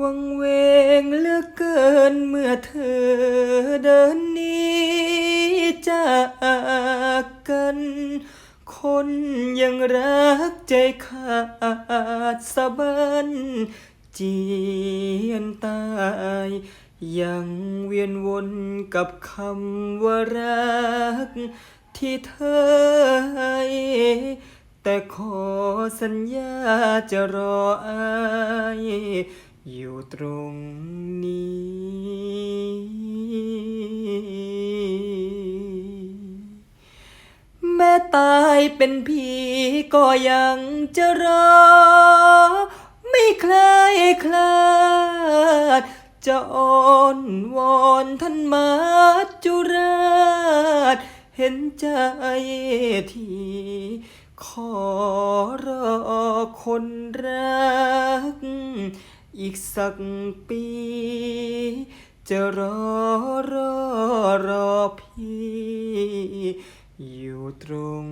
วังเวงเหลือเกินเมื่อเธอเดินหนี้จากกัน คนยังรักใจขาดสะบันเจียนตาย ยังเวียนวนกับคำว่ารัก ที่เธอให้แต่ขอสัญญาจะรออาย อยู่ตรงนี้ แม่ตายเป็นผีก็ยังจะรอ ไม่คลายคลาด จะอ้อนวอนท่านมาจุราช เห็นใจทีขอรอคนรัก อีกสักปี จะรอรอรอพี่ อยู่ตรง